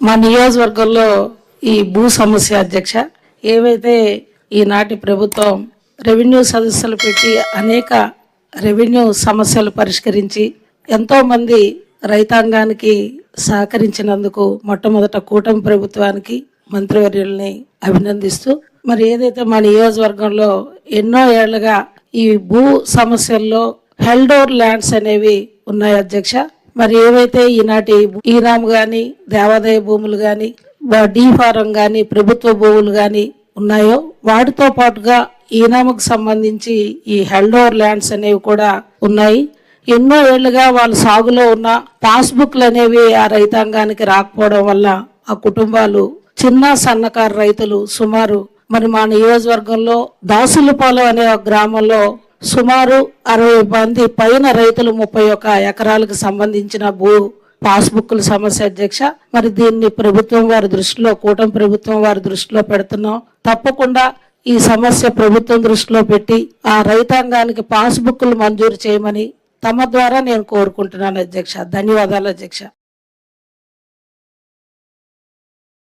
మా నియోజకవర్గంలో ఈ భూ సమస్య అధ్యక్ష ఏవైతే ఈనాటి ప్రభుత్వం రెవెన్యూ సదస్సులు పెట్టి అనేక రెవెన్యూ సమస్యలు పరిష్కరించి ఎంతోమంది రైతాంగానికి సహకరించినందుకు మొట్టమొదట కూటమి ప్రభుత్వానికి మంత్రివర్యుల్ని అభినందిస్తూ మరి ఏదైతే మా నియోజకవర్గంలో ఎన్నో ఏళ్ళుగా ఈ భూ సమస్యల్లో హెల్డోర్ ల్యాండ్స్ అనేవి ఉన్నాయి అధ్యక్ష మరి ఏవైతే ఈనాటి ఈనాం కానీ దేవాదాయ భూములు కానీ డీ ఫారం కానీ ప్రభుత్వ భూములు కానీ ఉన్నాయో వాటితో పాటుగా ఈనాముకు సంబంధించి ఈ హెల్డోర్ ల్యాండ్స్ అనేవి కూడా ఉన్నాయి. ఎన్నో ఏళ్ళుగా వాళ్ళు సాగులో ఉన్న పాస్బుక్లు అనేవి ఆ రైతాంగానికి రాకపోవడం వల్ల ఆ కుటుంబాలు చిన్న సన్నకారు రైతులు సుమారు మరి మా నియోజకవర్గంలో దాసులపాలెం అనే ఒక గ్రామంలో సుమారు అరవై మంది పైన రైతులు ముప్పై ఒక్క ఎకరాలకు సంబంధించిన భూ పాస్బుక్ల సమస్య అధ్యక్ష. మరి దీన్ని ప్రభుత్వం వారి దృష్టిలో కూటమి ప్రభుత్వం వారి దృష్టిలో పెడుతున్నాం. తప్పకుండా ఈ సమస్య ప్రభుత్వం దృష్టిలో పెట్టి ఆ రైతాంగానికి పాస్బుక్లు మంజూరు చేయమని తమ ద్వారా నేను కోరుకుంటున్నాను అధ్యక్ష. ధన్యవాదాలు అధ్యక్ష.